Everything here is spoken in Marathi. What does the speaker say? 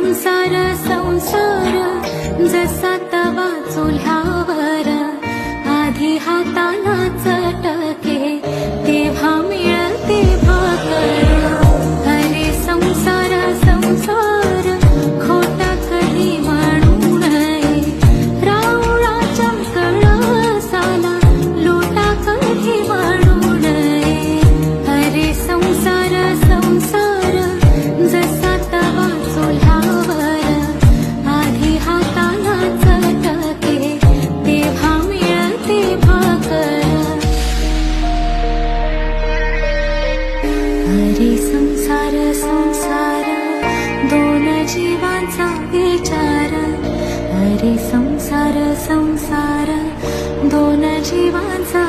संसार संसार जसा तवा चुल्हावर आधी हाताला चटके अरे संसार संसार दोन जीवांचा विचार. अरे संसार संसार दोन जीवांचा